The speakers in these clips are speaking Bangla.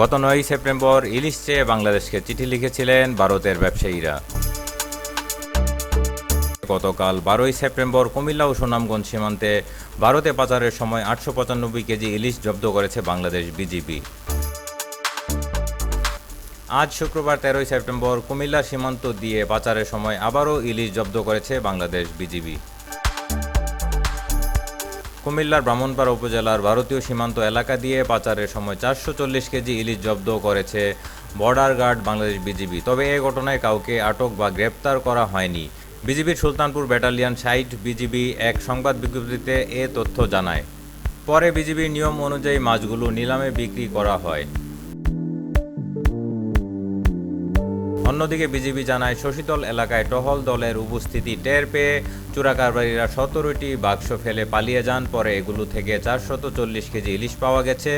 গত নয়ই সেপ্টেম্বর ইলিশ চেয়ে বাংলাদেশকে চিঠি লিখেছিলেন ভারতের ব্যবসায়ীরা। গতকাল বারোই সেপ্টেম্বর কুমিল্লা ও সুনামগঞ্জ সীমান্তে ভারতে পাচারের সময় আটশো পঁচানব্বই কেজি ইলিশ জব্দ করেছে বাংলাদেশ বিজিবি। আজ শুক্রবার তেরোই সেপ্টেম্বর কুমিল্লা সীমান্ত দিয়ে পাচারের সময় আবারও ইলিশ জব্দ করেছে বাংলাদেশ বিজিবি। কুমিল্লার ব্রাহ্মণপাড়া উপজেলার ভারতীয় সীমান্ত এলাকা দিয়ে পাচারের সময় চারশো চল্লিশ কেজি ইলিশ জব্দ করেছে বর্ডার গার্ড বাংলাদেশ বিজিবি। তবে এ ঘটনায় কাউকে আটক বা গ্রেপ্তার করা হয়নি। বিজিবির সুলতানপুর ব্যাটালিয়ান সাইট বিজিবি এক সংবাদ বিজ্ঞপ্তিতে এ তথ্য জানায়। পরে বিজিবির নিয়ম অনুযায়ী মাছগুলো নিলামে বিক্রি করা হয়। অন্যদিকে বিজিবি জানায়, শশীতল এলাকায় টহল দলের উপস্থিতি টের পেয়ে চোরাকারবারীরা সতেরোটি বাক্স ফেলে পালিয়ে যান। পরে এগুলো থেকে চারশত চল্লিশ কেজি ইলিশ পাওয়া গেছে,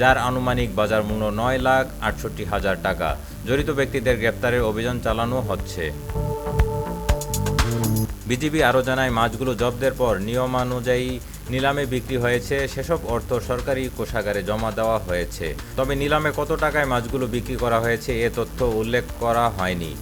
যার আনুমানিক বাজার মূল্য নয় লাখ আটষট্টি হাজার টাকা। জড়িত ব্যক্তিদের গ্রেপ্তারের অভিযান চালানো হচ্ছে। বিজিবি আরও জানায়, মাছগুলো জব্দের পর নিয়মানুযায়ী নিলামে বিক্রি হয়েছে, সেসব অর্থ সরকারি কোষাগারে জমা দেওয়া হয়েছে। তবে নিলামে কত টাকায় মাছগুলো বিক্রি করা হয়েছে এ তথ্য উল্লেখ করা হয়নি।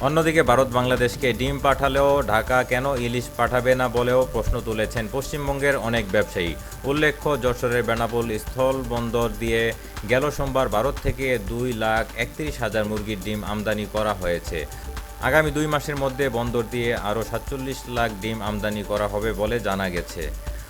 অন্যদিকে ভারত বাংলাদেশকে ডিম পাঠালেও ঢাকা কেন ইলিশ পাঠাবে না বলেও প্রশ্ন তুলেছেন পশ্চিমবঙ্গের অনেক ব্যবসায়ী। উল্লেখ্য, যশোরের বেনাপোল স্থল বন্দর দিয়ে গেল সোমবার ভারত থেকে দুই লাখ একত্রিশ হাজার মুরগির ডিম আমদানি করা হয়েছে। আগামী দুই মাসের মধ্যে বন্দর দিয়ে আরও সাতচল্লিশ লাখ ডিম আমদানি করা হবে বলে জানা গেছে।